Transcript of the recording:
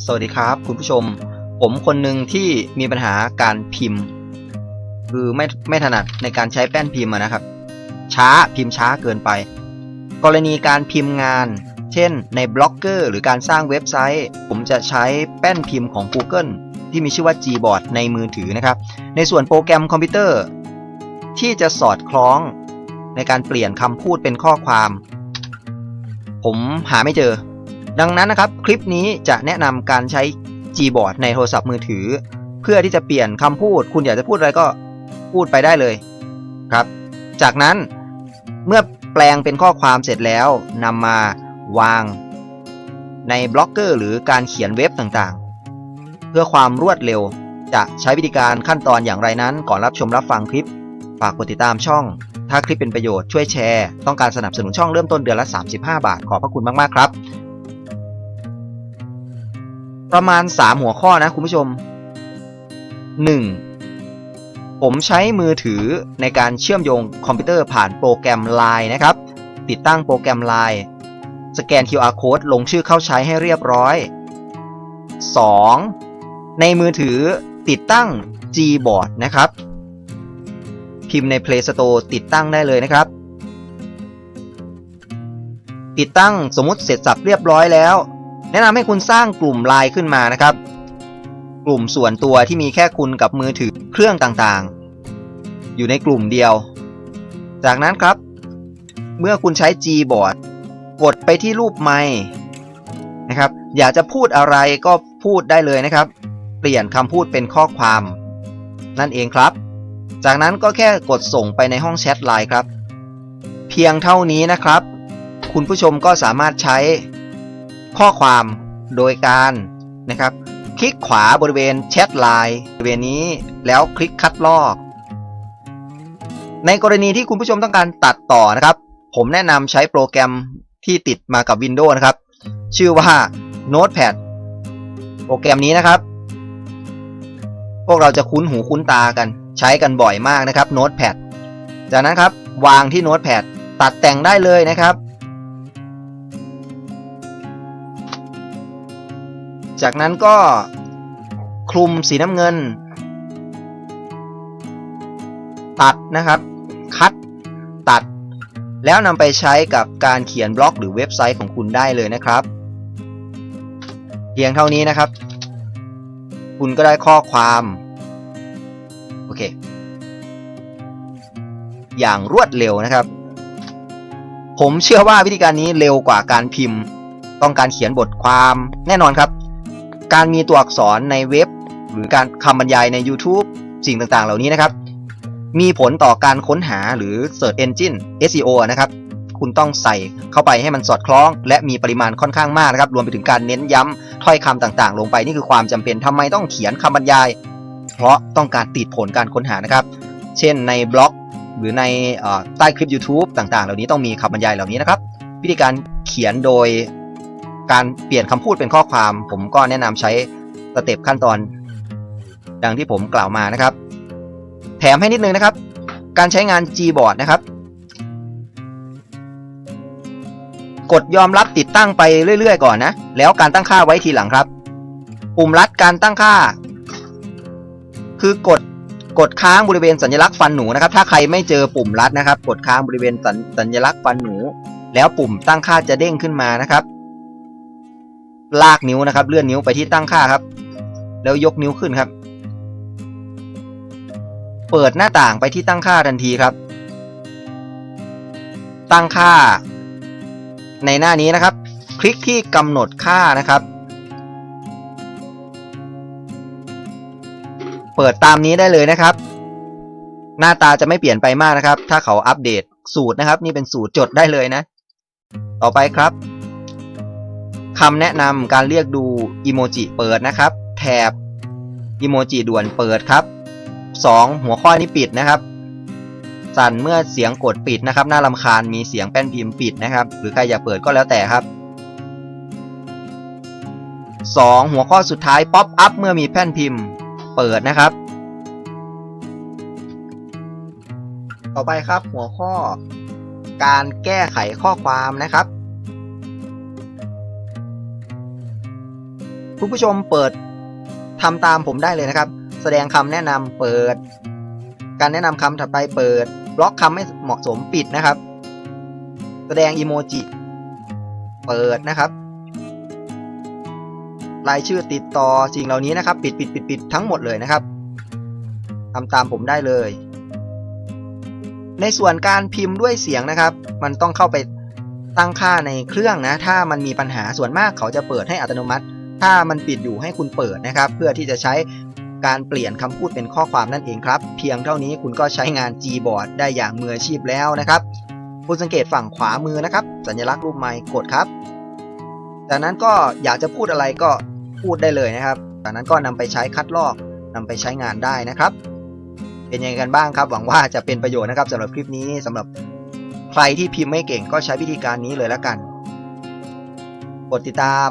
สวัสดีครับคุณผู้ชม ผมคนหนึ่งที่มีปัญหาการพิมพ์ คือไม่ไม่ถนัดในการใช้แป้นพิมพ์ะนะครับ ช้าพิมพ์ช้าเกินไป กรณีการพิมพ์งาน เช่น ในบล็อกเกอร์หรือการสร้างเว็บไซต์ ผมจะใช้แป้นพิมพ์ของ Google ที่มีชื่อว่า Gboard ในมือถือนะครับ ในส่วนโปรแกรมคอมพิวเตอร์ ที่จะสอดคล้องในการเปลี่ยนคำพูดเป็นข้อความ ผมหาไม่เจอ ดังนั้นนะครับคลิปนี้จะแนะนำการใช้ Gboard ในโทรศัพท์มือถือ เพื่อที่จะเปลี่ยนคำพูด คุณอยากจะพูดอะไรก็พูดไปได้เลยครับ จากนั้นเมื่อแปลงเป็นข้อความเสร็จแล้วนำมาวางในบล็อกเกอร์หรือการเขียนเว็บต่างๆ เพื่อความรวดเร็วจะใช้วิธีการขั้นตอนอย่างไรนั้น ก่อนรับชมรับฟังคลิป ฝากกดติดตามช่อง ถ้าคลิปเป็นประโยชน์ช่วยแชร์ ต้องการสนับสนุนช่องเริ่มต้นเดือนละ 35 บาท ขอบพระคุณมาก ๆ ครับ ประมาณ 3 หัวข้อนะคุณผู้ชม 1. ผมใช้มือถือในการเชื่อมโยงคอมพิวเตอร์ผ่านโปรแกรม Line นะครับ ติดตั้งโปรแกรม Line สแกน QR code ลงชื่อเข้าใช้ให้เรียบร้อย 2. ในมือถือติดตั้ง Gboard นะครับ พิมพ์ใน Play Store ติดตั้งได้เลยนะครับ ติดตั้งสมมติเสร็จสับเรียบร้อยแล้ว แนะนำให้คุณสร้างกลุ่มไลน์ขึ้นมานะครับ กลุ่มส่วนตัวที่มีแค่คุณกับมือถือเครื่องต่างๆ อยู่ในกลุ่มเดียว จากนั้นครับ เมื่อคุณใช้ Gboard กดไปที่รูปไม้นะครับ อยากจะพูดอะไรก็พูดได้เลยนะครับ เปลี่ยนคำพูดเป็นข้อความ นั่นเองครับ จากนั้นก็แค่กดส่งไปในห้องแชทไลน์ครับ เพียงเท่านี้นะครับ คุณผู้ชมก็สามารถใช้ ข้อความโดยการนะครับ คลิกขวาบริเวณแชทไลน์บริเวณนี้แล้วคลิกคัดลอก ในกรณีที่คุณผู้ชมต้องการตัดต่อนะครับ ผมแนะนำใช้โปรแกรมที่ติดมากับ Windows นะครับ ชื่อว่า Notepad โปรแกรมนี้นะครับ พวกเราจะคุ้นหูคุ้นตากัน ใช้กันบ่อยมากนะครับ Notepad จากนั้นครับวางที่ Notepad ตัดแต่งได้เลยนะครับ จากนั้นก็คลุมสีน้ำเงิน ตัดนะครับ คัดตัด แล้วนำไปใช้กับการเขียนบล็อกหรือเว็บไซต์ของคุณได้เลยนะครับ เพียงเท่านี้นะครับ คุณก็ได้ข้อความ โอเค อย่างรวดเร็วนะครับ ผมเชื่อว่าวิธีการนี้เร็วกว่าการพิมพ์ ต้องการเขียนบทความแน่นอนครับ การมีตัวอักษรในเว็บ หรือการคำบรรยายใน YouTube สิ่งต่างๆ เหล่านี้นะครับ มีผลต่อการค้นหาหรือ Search Engine SEO นะครับ คุณต้องใส่เข้าไปให้มันสอดคล้อง และมีปริมาณค่อนข้างมากนะครับ รวมไปถึงการเน้นย้ำถ้อยคำต่างๆ ลงไปนี่คือความจำเป็นทำไมต้องเขียนคำบรรยาย เพราะต้องการติดผลการค้นหานะครับ เช่นในบล็อก หรือในอใต้คลิป YouTube ต่างๆ เหล่านี้ต้องมีคำบรรยายเหล่านี้นะครับ วิธีการเขียนโดย การเปลี่ยนคำพูดเป็นข้อความ ผมก็แนะนำใช้สเต็ปขั้นตอน ดังที่ผมกล่าวมานะครับ แถมให้นิดนึงนะครับ การใช้งาน Gboard นะครับ กดยอมรับติดตั้งไปเรื่อย ๆ ก่อนนะ แล้วการตั้งค่าไว้ทีหลังครับ ปุ่มลัดการตั้งค่า คือกดกดค้างบริเวณสัญลักษณ์ฟันหนูนะครับ ถ้าใครไม่เจอปุ่มลัดนะครับ กดค้างบริเวณสัญสัญลักษณ์ฟันหนู แล้วปุ่มตั้งค่าจะเด้งขึ้นมานะครับ ลากนิ้วนะครับ เลื่อนนิ้วไปที่ตั้งค่าครับ แล้วยกนิ้วขึ้นครับ เปิดหน้าต่างไปที่ตั้งค่าทันทีครับ ตั้งค่า ในหน้านี้นะครับ คลิกที่กำหนดค่านะครับ เปิดตามนี้ได้เลยนะครับ หน้าตาจะไม่เปลี่ยนไปมากนะครับ ถ้าเขาอัปเดตสูตรนะครับ นี่เป็นสูตรจดได้เลยนะ ต่อไปครับ คำแนะนำการเรียกดูอีโมจิเปิดนะครับ แถบอีโมจิด่วนเปิดครับ 2 หัวข้อนี้ปิดนะครับ สั่นเมื่อเสียงกดปิดนะครับน่ารำคาญมีเสียงแป้นพิมพ์ปิดนะครับ หรือใครอยากเปิดก็แล้วแต่ครับ 2 หัวข้อสุดท้ายป๊อปอัพเมื่อมีแป้นพิมพ์เปิดนะครับ ต่อไปครับหัวข้อการแก้ไขข้อความนะครับ คุณผู้ชมเปิดทำตามผมได้เลยนะครับ แสดงคำแนะนำเปิด การแนะนำคำถัดไปเปิด บล็อกคำไม่เหมาะสมปิดนะครับ แสดงอีโมจิเปิดนะครับรายชื่อติดต่อสิ่งเหล่านี้นะครับ ปิดปิดปิดปิดทั้งหมดเลยนะครับทำตามผมได้เลย ในส่วนการพิมพ์ด้วยเสียงนะครับ มันต้องเข้าไปตั้งค่าในเครื่องนะ ถ้ามันมีปัญหาส่วนมากเขาจะเปิดให้อัตโนมัติ ถ้ามันปิดอยู่ให้คุณเปิดนะครับ เพื่อที่จะใช้การเปลี่ยนคำพูดเป็นข้อความนั่นเองครับ เพียงเท่านี้คุณก็ใช้งาน Gboard ได้อย่างมืออาชีพแล้วนะครับ คุณสังเกตฝั่งขวามือนะครับ สัญลักษณ์รูปไมค์กดครับ จากนั้นก็อยากจะพูดอะไรก็พูดได้เลยนะครับ จากนั้นก็นำไปใช้คัดลอกนำไปใช้งานได้นะครับ เป็นยังไงกันบ้างครับ หวังว่าจะเป็นประโยชน์นะครับสำหรับคลิปนี้สำหรับใครที่พิมพ์ไม่เก่งก็ใช้วิธีการนี้เลยแล้วกัน กดติดตาม